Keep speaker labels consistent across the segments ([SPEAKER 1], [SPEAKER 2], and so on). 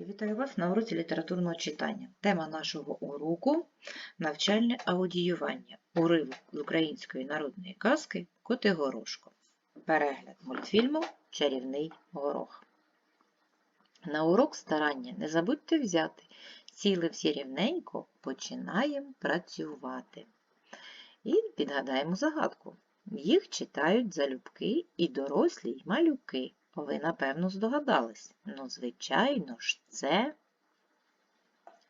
[SPEAKER 1] Я вітаю вас на уроці літературного читання. Тема нашого уроку навчальне аудіювання. Уривок з української народної казки Коти Горошко. Перегляд мультфільму Чарівний горох. На урок старання не забудьте взяти. Сіли всі рівненько, починаємо працювати. І підгадаємо загадку. Їх читають залюбки і дорослі, і малюки. Ви, напевно, здогадались. Ну, звичайно ж, це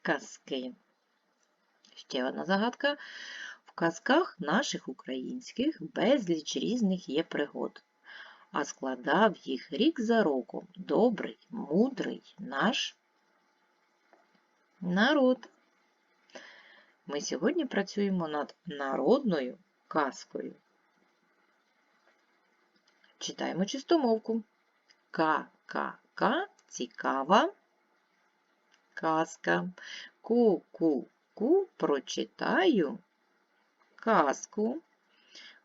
[SPEAKER 1] казки. Ще одна загадка. В казках наших українських безліч різних є пригод, а складав їх рік за роком добрий, мудрий наш народ. Ми сьогодні працюємо над народною казкою. Читаємо чистомовку. Ка-ка-ка цікава казка. Ку-ку-ку прочитаю казку.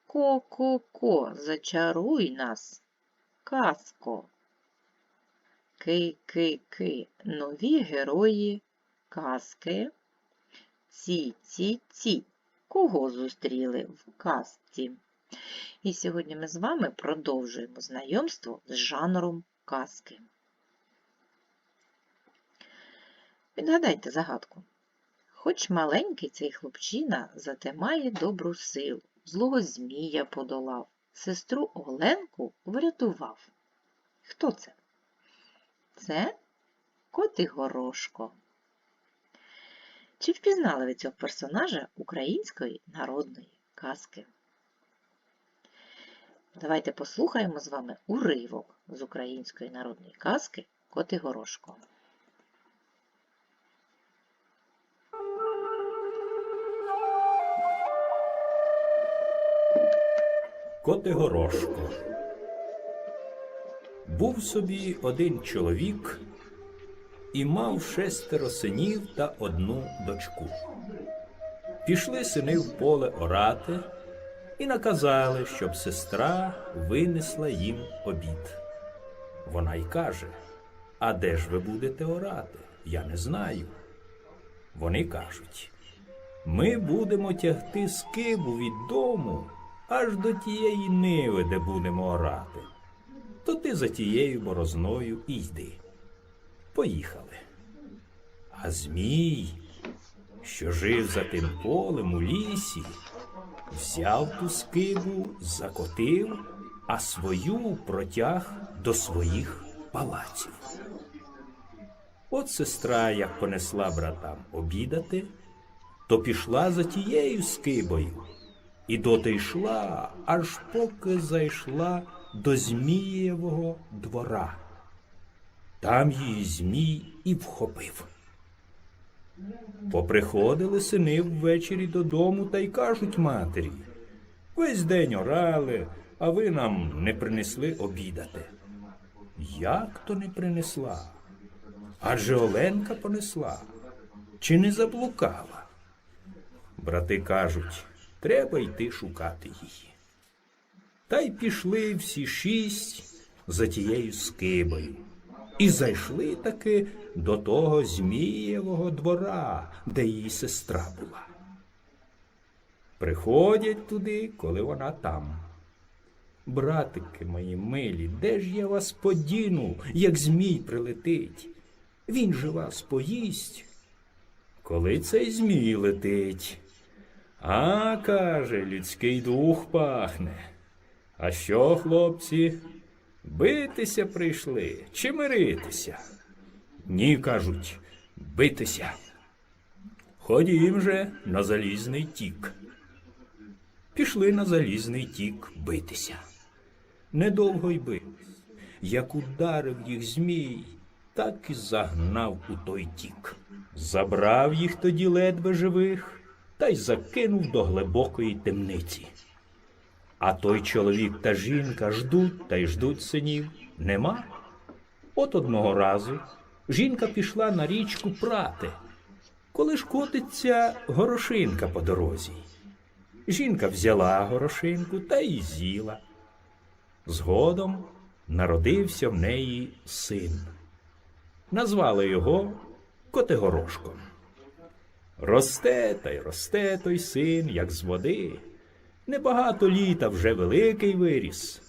[SPEAKER 1] Ко-ко-ко зачаруй нас, казко. Ки-ки-ки нові герої казки. Ці-ці-ці. Кого зустріли в казці? І сьогодні ми з вами продовжуємо знайомство з жанром казки. Відгадайте загадку. Хоч маленький цей хлопчина, зате має добру силу, злого змія подолав, сестру Оленку врятував. Хто це? Це Коти Горошко. Чи впізнали ви цього персонажа української народної казки? Давайте послухаємо з вами уривок з української народної казки Коти Горошко.
[SPEAKER 2] Котигорошко. Був собі один чоловік і мав шестеро синів та одну дочку. Пішли сини в поле орати і наказали, щоб сестра винесла їм обід. Вона й каже: А де ж ви будете орати? Я не знаю. Вони кажуть: Ми будемо тягти скибу від дому аж до тієї ниви, де будемо орати. То ти за тією борозною і йди. Поїхали. А Змій, що жив за тим полем у лісі, взяв ту скибу, закотив, а свою протяг до своїх палаців. От сестра, як понесла братам обідати, то пішла за тією скибою, і доти йшла, аж поки зайшла до Змієвого двора. Там її Змій і вхопив. Поприходили сини ввечері додому та й кажуть матері. Весь день орали, а ви нам не принесли обідати. Як то не принесла? Адже Оленка понесла, чи не заблукала? Брати кажуть, треба йти шукати її. Та й пішли всі шість за тією скибою. І зайшли таки до того Змієвого двора, де її сестра була. Приходять туди, коли вона там. Братики мої милі, де ж я вас подіну, як Змій прилетить? Він же вас поїсть. Коли цей Змій летить? А, каже, людський дух пахне. А що, хлопці? Битися прийшли чи миритися? Ні, кажуть, битися. Ходім же на залізний тік. Пішли на залізний тік битися. Недовго й бились. Як ударив їх змій, так і загнав у той тік. Забрав їх тоді ледве живих та й закинув до глибокої темниці. А той чоловік та жінка ждуть та й ждуть синів. Нема. От одного разу жінка пішла на річку прати, коли ж котиться горошинка по дорозі. Жінка взяла горошинку та й з'їла. Згодом народився в неї син. Назвали його Котигорошком. Росте та й росте той син, як з води. Небагато літа вже великий виріс.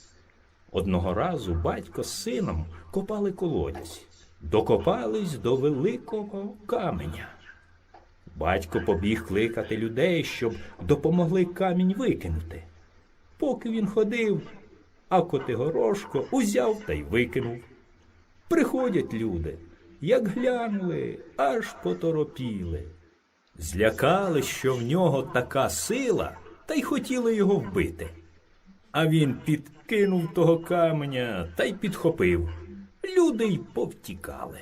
[SPEAKER 2] Одного разу батько з сином копали колодязь, докопались до великого каменя. Батько побіг кликати людей, щоб допомогли камінь викинути. Поки він ходив, а Котигорошко узяв та й викинув. Приходять люди, як глянули, аж поторопіли. Злякали, що в нього така сила, та й хотіли його вбити. А він підкинув того каменя та й підхопив. Люди й повтікали.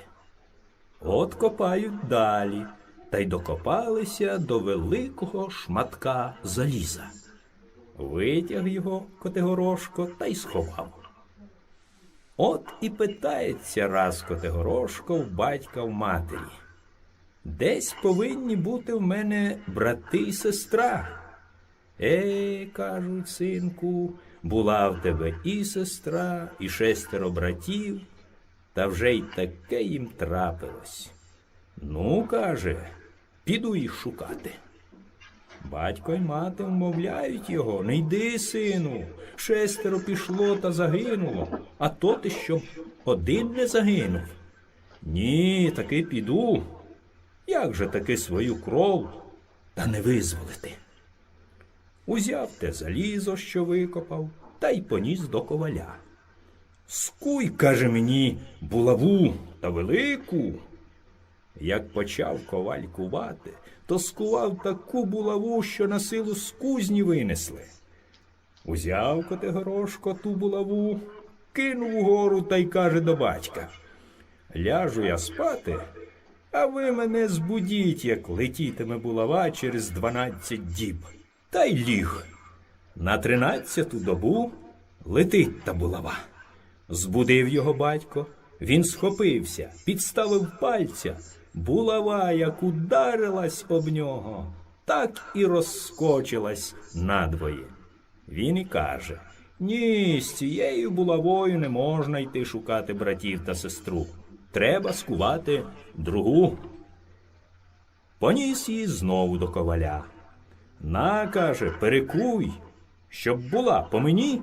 [SPEAKER 2] От копають далі, та й докопалися до великого шматка заліза. Витяг його Котигорошко та й сховав. От і питається раз Котигорошко в батька в матері. Десь повинні бути в мене брати й сестра. Е, кажуть, синку, була в тебе і сестра, і шестеро братів, та вже й таке їм трапилось. Ну, каже, піду їх шукати. Батько й мати вмовляють його, не йди, сину, шестеро пішло та загинуло, а то ти щоб один не загинув. Ні, таки піду. Як же таки свою кров та не визволити? Узяв те залізо, що викопав, та й поніс до коваля. Скуй, каже мені, булаву та велику. Як почав коваль кувати, то скував таку булаву, що на силу з кузні винесли. Узяв Котигорошко ту булаву, кинув угору та й каже до батька. Ляжу я спати, а ви мене збудіть, як летітиме булава через дванадцять діб. Та й ліг. На тринадцяту добу летить та булава. Збудив його батько, він схопився, підставив пальця. Булава, як ударилась об нього, так і розскочилась надвоє. Він і каже: Ні, з цією булавою не можна йти шукати братів та сестру. Треба скувати другу. Поніс її знову до коваля. На, каже, перекуй, щоб була по мені.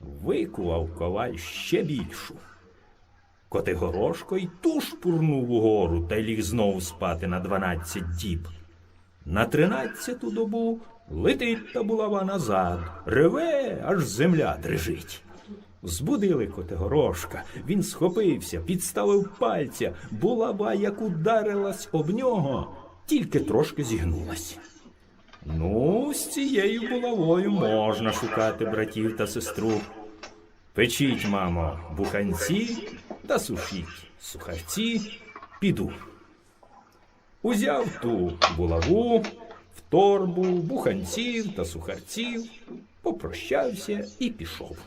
[SPEAKER 2] Викував коваль ще більшу. Котигорошко й ту шпурнув угору та й ліг знову спати на дванадцять діб. На тринадцяту добу летить та булава назад, реве, аж земля дрижить. Збудили Котигорошка, він схопився, підставив пальця, булава, як ударилась об нього, тільки трошки зігнулась. Ну, з цією булавою можна шукати братів та сестру. Печіть, мамо, буханці та сушіть сухарці, піду. Узяв ту булаву, в торбу, буханців та сухарців, попрощався і пішов.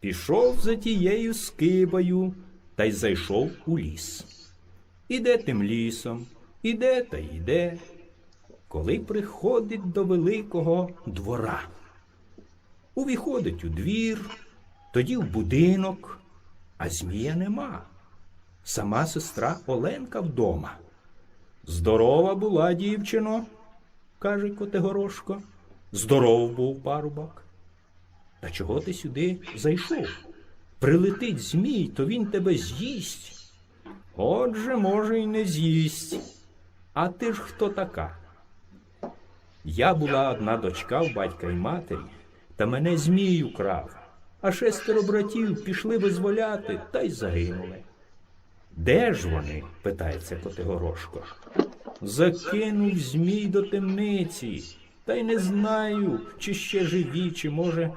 [SPEAKER 2] Пішов за тією скибою та й зайшов у ліс. Іде тим лісом, іде та йде, коли приходить до великого двора. Увіходить у двір, тоді в будинок, а змія нема. Сама сестра Оленка вдома. Здорова була дівчино, каже Котигорошко. Здоров був парубок. Та чого ти сюди зайшов? Прилетить змій, то він тебе з'їсть. Отже, може, й не з'їсть. А ти ж хто така? Я була одна дочка в батька й матері, та мене змій украв, а шестеро братів пішли визволяти та й загинули. Де ж вони? питається Котигорошко. Закинув змій до темниці, та й не знаю, чи ще живі, чи, може,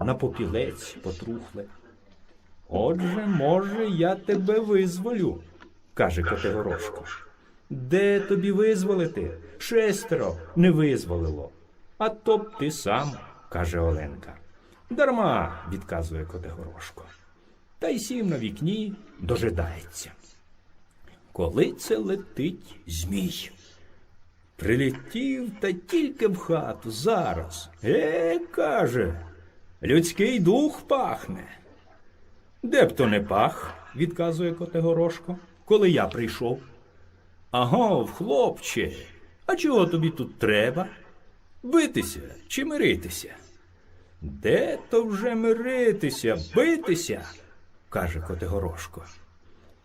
[SPEAKER 2] на попілець потрухли. Отже, може, я тебе визволю, каже Котигорошко. Де тобі визволити? Шестеро не визволило. А то б ти сам, каже Оленка. Дарма, відказує Котигорошко. Та й сів на вікні дожидається. Коли це летить змій? Прилетів та тільки в хату зараз. Е, каже, людський дух пахне. Де б то не пах, відказує Котигорошко, коли я прийшов. Агов, хлопче, а чого тобі тут треба? Битися чи миритися? Де то вже миритися, битися? каже Котигорошко.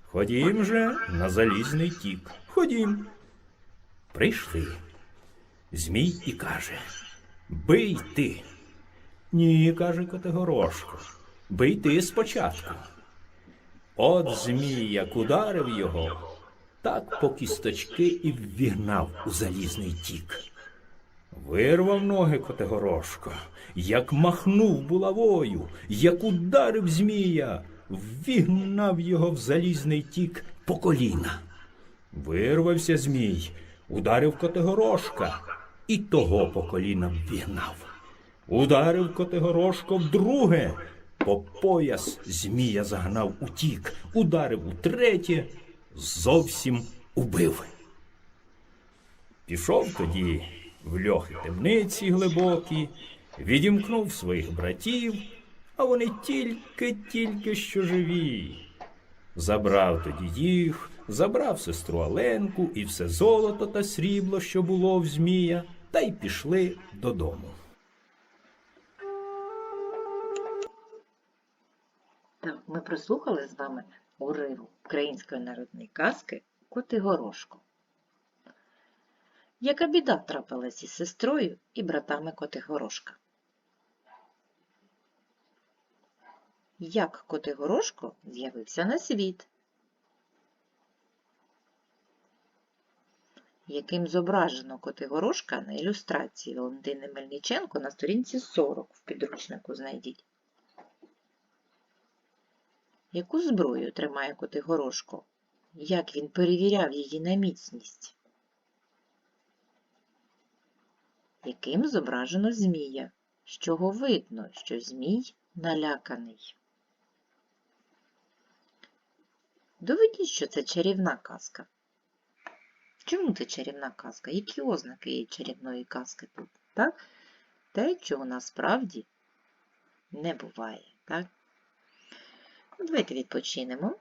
[SPEAKER 2] Ходім же на залізний тік. Ходім. Прийшли. Змій і каже Бий ти. Ні, каже Котигорошко. Бий ти спочатку. От Змій як ударив його, так по кісточки і ввігнав у залізний тік. Вирвав ноги Котигорошко, як махнув булавою, як ударив Змія, ввігнав його в залізний тік по коліна. Вирвався Змій, ударив Котигорошка і того по коліна ввігнав. Ударив Котигорошко вдруге, по пояс Змія загнав утік, ударив утретє, зовсім убив. Пішов тоді в льохи темниці глибокі, відімкнув своїх братів, а вони тільки-тільки що живі. Забрав тоді їх, забрав сестру Аленку і все золото та срібло, що було в Змія, та й пішли додому.
[SPEAKER 1] Ми прослухали з вами уриву української народної казки Котигорошко. Яка біда трапилась із сестрою і братами Котигорошка? Як Котигорошко з'явився на світ? Яким зображено Котигорошка на ілюстрації Валентини Мельниченко на сторінці 40 в підручнику знайдіть. Яку зброю тримає Котигорошко? Як він перевіряв її на міцність? Яким зображено змія? З чого видно, що змій наляканий? Доведіть, що це чарівна казка. Чому це чарівна казка? Які ознаки є чарівної казки тут? Так? Те, чого насправді не буває. Так? Давайте відпочинемо.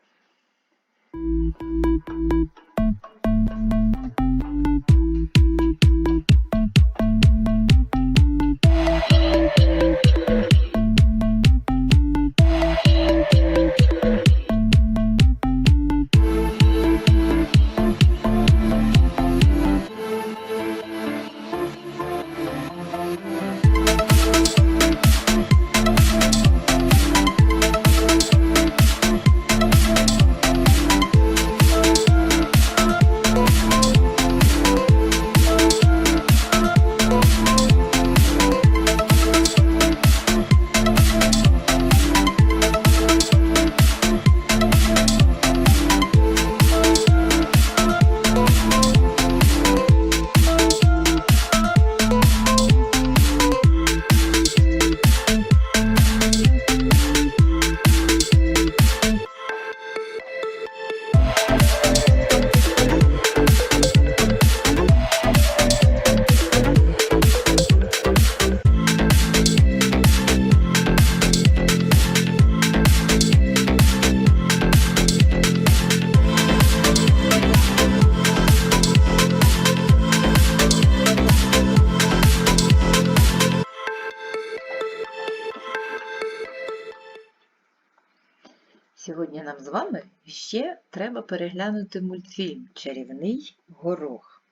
[SPEAKER 1] Ще треба переглянути мультфільм Чарівний горох.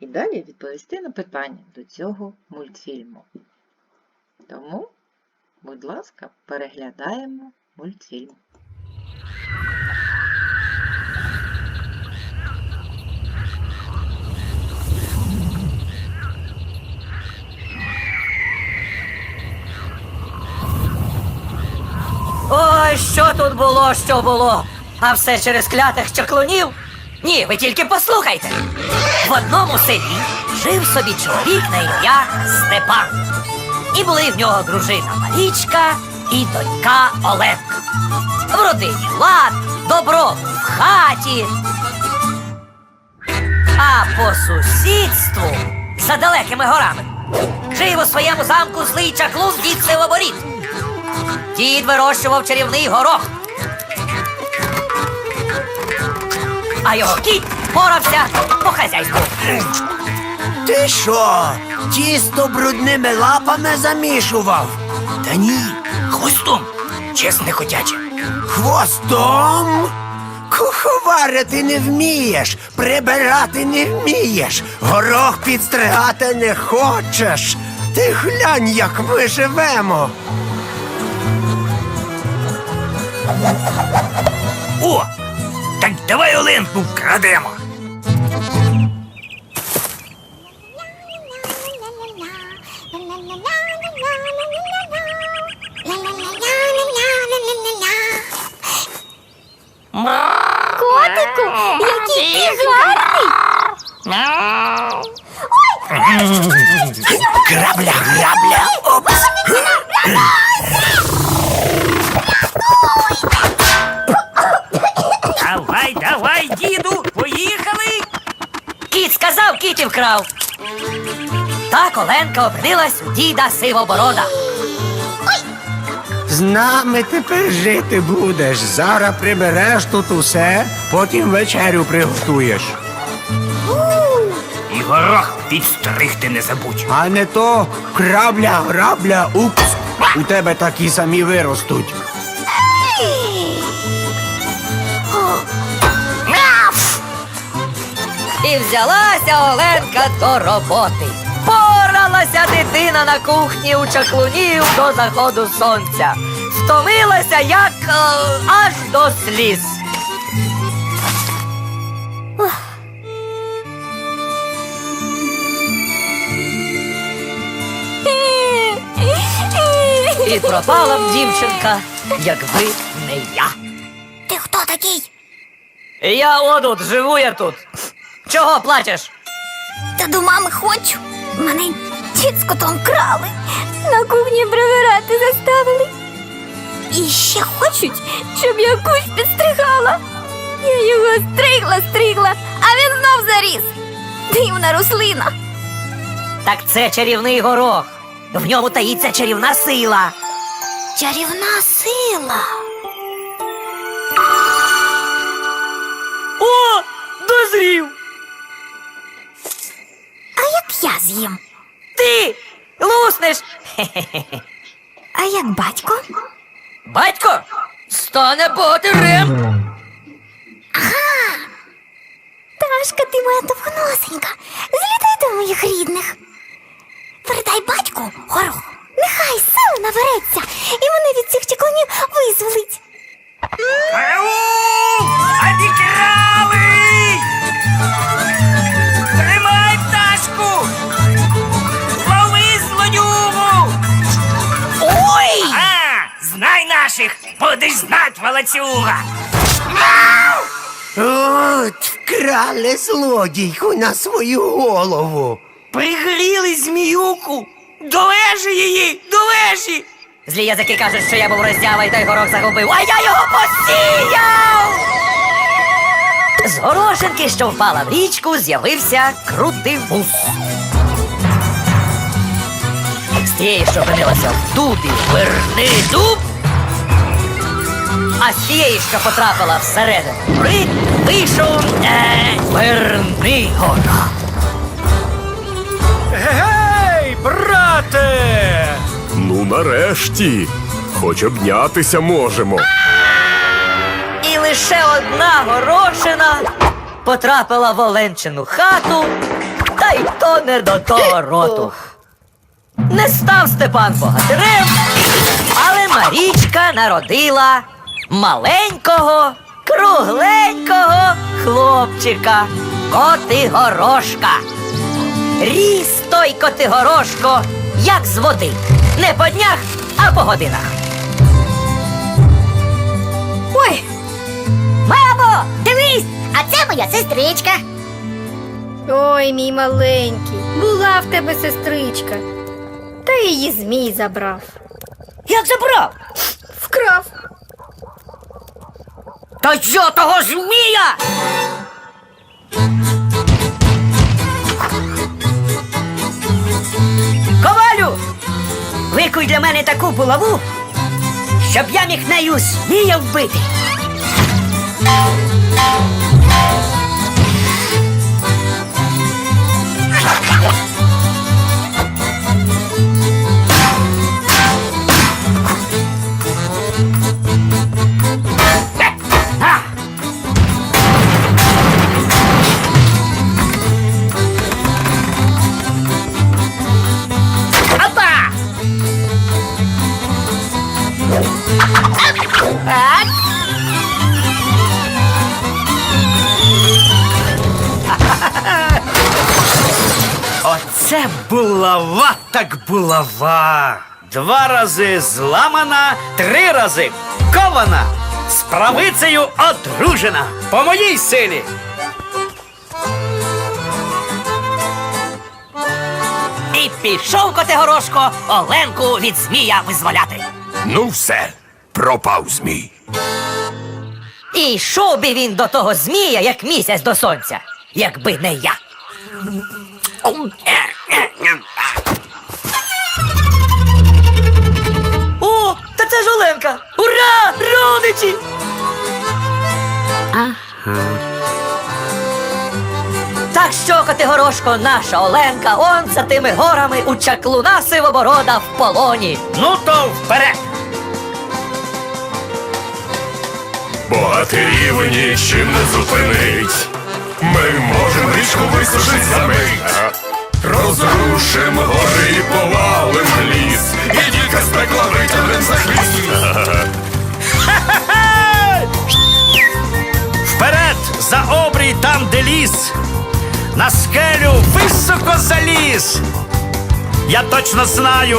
[SPEAKER 1] І далі відповісти на питання до цього мультфільму. Тому, будь ласка, переглядаємо мультфільм.
[SPEAKER 3] Ой, що тут було, що було? А все через клятих чаклунів? Ні, ви тільки послухайте. В одному селі жив собі чоловік на ім'я Степан. І були в нього дружина Марічка і донька Оленка. В родині лад, добро в хаті. А по сусідству, за далекими горами, жив у своєму замку злий чаклун дід Сивоборіт. Дід вирощував чарівний горох. А його кіт порався по хазяйству.
[SPEAKER 4] Ти що? Тісто брудними лапами замішував? Та ні, хвостом, чесне хотяче. Хвостом? Куховарити не вмієш, прибирати не вмієш, горох підстригати не хочеш. Ти глянь, як ми живемо.
[SPEAKER 5] О! Так давай Оленку вкрадемо.
[SPEAKER 6] Котику, який ти гарний!
[SPEAKER 4] Грабля, грабля, опс.
[SPEAKER 3] Кіт вкрав. Так Оленка опинилась у діда сивоборода.
[SPEAKER 4] З нами тепер жити будеш. Зараз прибереш тут усе, потім вечерю приготуєш.
[SPEAKER 5] І горох підстригти не забудь.
[SPEAKER 4] А не то крабля, грабля, упс. У тебе такі самі виростуть.
[SPEAKER 3] І взялася Оленка до роботи. Поралася дитина на кухні у чаклунів до заходу сонця. Втомилася, як е, аж до сліз. І пропала б дівчинка, якби не я.
[SPEAKER 6] Ти хто такий?
[SPEAKER 3] Я отут, живу я тут. Чого плачеш?
[SPEAKER 6] Та до мами хочу. Мене дід з котом крали. На кухні прибирати заставили. І ще хочуть, щоб я кусь підстригала. Я його стригла, стригла, а він знов заріс. Дивна рослина.
[SPEAKER 3] Так це чарівний горох. В ньому таїться чарівна сила.
[SPEAKER 6] Чарівна сила.
[SPEAKER 3] О, дозрів!
[SPEAKER 6] Я з'їм?
[SPEAKER 3] Ти луснеш.
[SPEAKER 6] А як батько?
[SPEAKER 3] Батько стане богатирем.
[SPEAKER 6] Ташка, ти моя довгоносенька. Злітай до моїх рідних. Передай батьку горох. Нехай сили набереться, і мене від цих чеклунів визволить.
[SPEAKER 5] Будеш знать, волоцюга!
[SPEAKER 4] От, вкрали злодійку на свою голову.
[SPEAKER 5] Пригріли зміюку! До вежі її! До вежі!
[SPEAKER 3] Злі язики кажуть, що я був роздява і той горох загубив, а я його посіяв! З горошинки, що впала в річку, з'явився крутий вус. З тієї, що опинилася в дубі, верни дуб. А з тієї, що потрапила всередину гори, вийшов е, верни гора.
[SPEAKER 7] Гей, брате!
[SPEAKER 8] Ну, нарешті. Хоч обнятися можемо.
[SPEAKER 3] І лише одна горошина потрапила в Оленчину хату, та й то не до того роту. Не став Степан богатирем, але Марічка народила маленького, кругленького хлопчика Котигорошка. Ріс той Котигорошко, як з води. Не по днях, а по годинах.
[SPEAKER 6] Ой, мамо, дивись, а це моя сестричка.
[SPEAKER 9] Ой, мій маленький, була в тебе сестричка. Та її змій забрав.
[SPEAKER 3] Як забрав?
[SPEAKER 9] Вкрав.
[SPEAKER 3] Та що того змія? Ковалю! Викуй для мене таку булаву, щоб я міг нею змія вбити.
[SPEAKER 5] Булава так булава. Два рази зламана, три рази кована, з правицею одружена. По моїй силі.
[SPEAKER 3] І пішов Котигорошко Оленку від змія визволяти.
[SPEAKER 8] Ну все, пропав змій.
[SPEAKER 3] І йшов би він до того змія, як місяць до сонця, якби не я. О, та це ж Оленка! Ура! Родичі! Так що, Котигорошко, наша Оленка, он за тими горами у чаклуна сивоборода в полоні.
[SPEAKER 5] Ну то вперед!
[SPEAKER 8] Богатирів нічим не зупинить. Ми можемо річку висушить
[SPEAKER 5] заліз. Я точно знаю,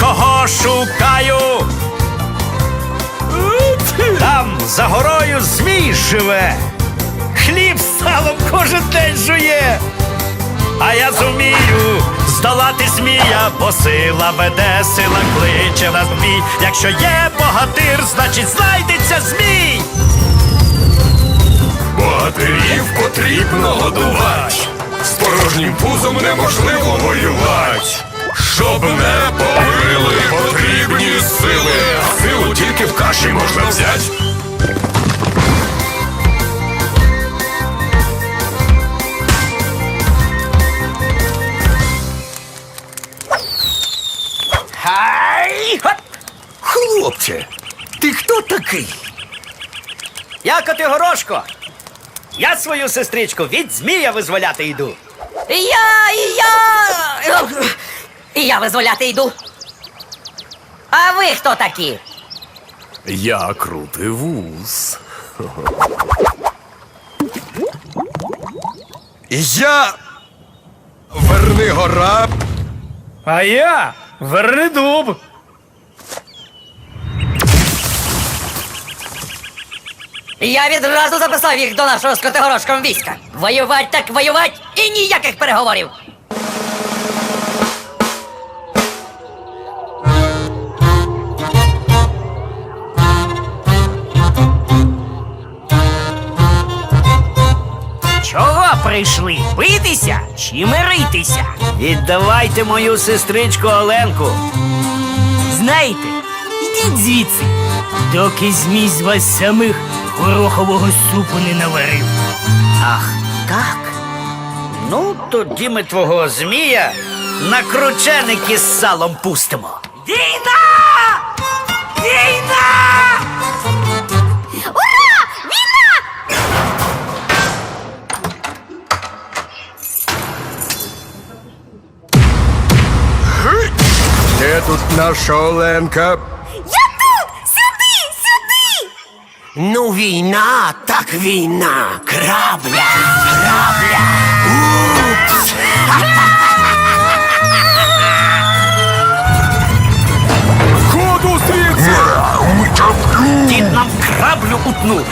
[SPEAKER 5] кого шукаю. Там за горою змій живе, хліб салом кожен день жує. А я зумію здолати змія, бо сила веде, сила кличе на змій. Якщо є богатир, значить знайдеться змій.
[SPEAKER 8] Богатирів потрібно годувати. Порожнім пузом неможливо воювати. Щоб не повили потрібні сили, а силу тільки в каші можна взяти.
[SPEAKER 5] Хай!
[SPEAKER 7] Хлопче, ти хто такий?
[SPEAKER 5] Я Котигорошко. Я свою сестричку від змія визволяти йду.
[SPEAKER 3] І я, і я. І я визволяти йду. А ви хто такі?
[SPEAKER 8] Я крутий вуз.
[SPEAKER 7] Я. Верни гора. А я верни дуб.
[SPEAKER 3] Я відразу записав їх до нашого з Котигорошком війська. Воювать так воювать і ніяких переговорів.
[SPEAKER 5] Чого прийшли? Битися чи миритися? Віддавайте мою сестричку Оленку.
[SPEAKER 10] Знаєте, ідіть звідси, доки змій з вас самих горохового супу не наварив.
[SPEAKER 5] Ах, так. Ну, тоді ми твого змія на крученики з салом пустимо.
[SPEAKER 3] Війна! Війна!
[SPEAKER 6] Ура! Війна!
[SPEAKER 4] Де тут наша Оленка? Ну, війна, так війна. Крабля, крабля. Упс.
[SPEAKER 8] Ходу звідси!
[SPEAKER 5] Дід нам краблю утнув.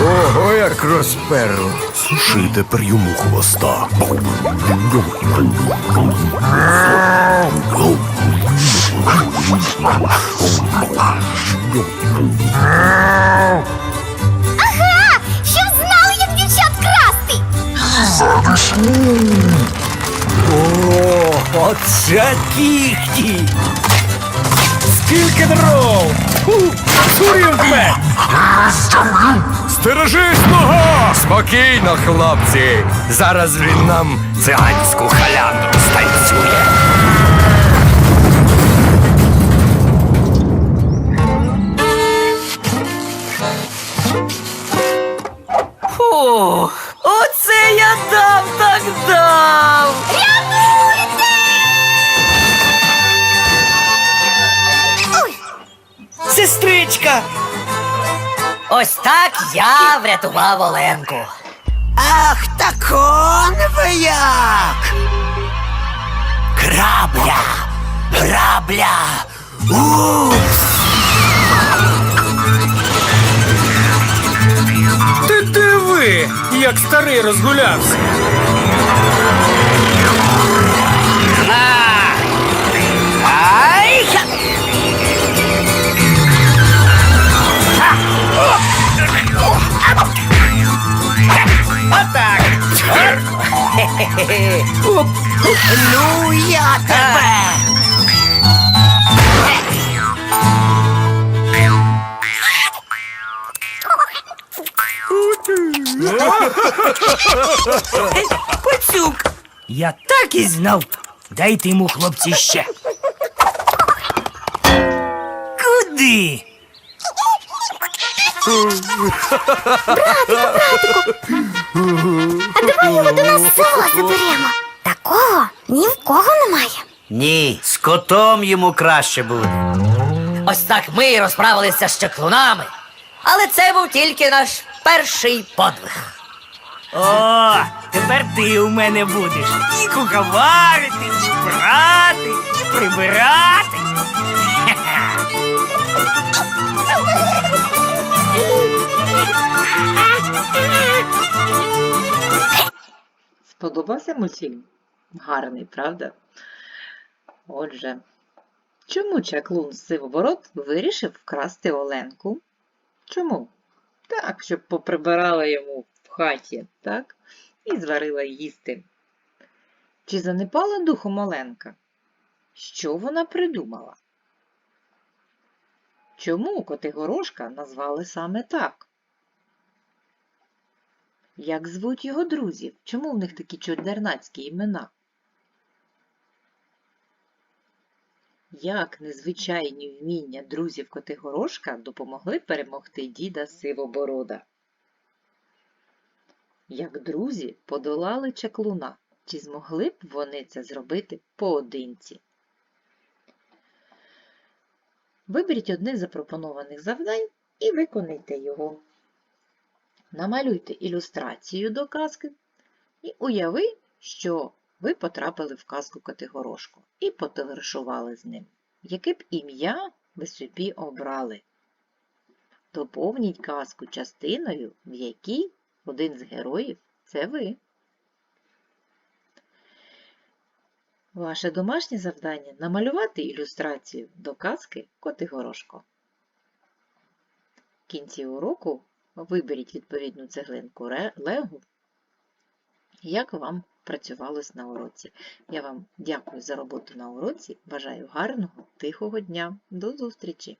[SPEAKER 4] Ого, як розперло.
[SPEAKER 8] Суши тепер йому хвоста.
[SPEAKER 6] Ага! Щоб знали, як дівчат красти!
[SPEAKER 7] О, оце кіхті. Скільки дров! Сурів мед!
[SPEAKER 8] Стережись, нога!
[SPEAKER 4] Спокійно, хлопці. Зараз він нам циганську халяндру
[SPEAKER 3] врятував Оленку.
[SPEAKER 4] Ах, так он ви як! Грабля! Грабля! Упс!
[SPEAKER 7] Ти диви, як старий розгулявся.
[SPEAKER 4] Ну, я тебе!
[SPEAKER 10] Пацюк! Я так і знав. Дайте йому, хлопці, ще. Куди?
[SPEAKER 6] Давай його до нас в село заберемо. Такого ні в кого немає.
[SPEAKER 5] Ні, з котом йому краще буде.
[SPEAKER 3] Ось так ми і розправилися з чаклунами. Але це був тільки наш перший подвиг.
[SPEAKER 10] О, тепер ти у мене будеш. І куховарити, і прати, і прибирати.
[SPEAKER 1] Сподобався мультфільм? Гарний, правда? Отже, чому чаклун Сивоборот вирішив вкрасти Оленку? Чому? Так, щоб поприбирала йому в хаті, так? І зварила їсти. Чи занепала духом Оленка? Що вона придумала? Чому Котигорошка назвали саме так? Як звуть його друзів? Чому в них такі чудернацькі імена? Як незвичайні вміння друзів Котигорошка допомогли перемогти діда Сивоборода? Як друзі подолали чаклуна? Чи змогли б вони це зробити поодинці? Виберіть одне з запропонованих завдань і виконайте його. Намалюйте ілюстрацію до казки і уяви, що ви потрапили в казку Котигорошко і потоваришували з ним. Яке б ім'я ви собі обрали? Доповніть казку частиною, в якій один з героїв це ви. Ваше домашнє завдання намалювати ілюстрацію до казки Котигорошко. В кінці уроку виберіть відповідну цеглинку Лего, як вам працювалось на уроці. Я вам дякую за роботу на уроці. Бажаю гарного, тихого дня. До зустрічі!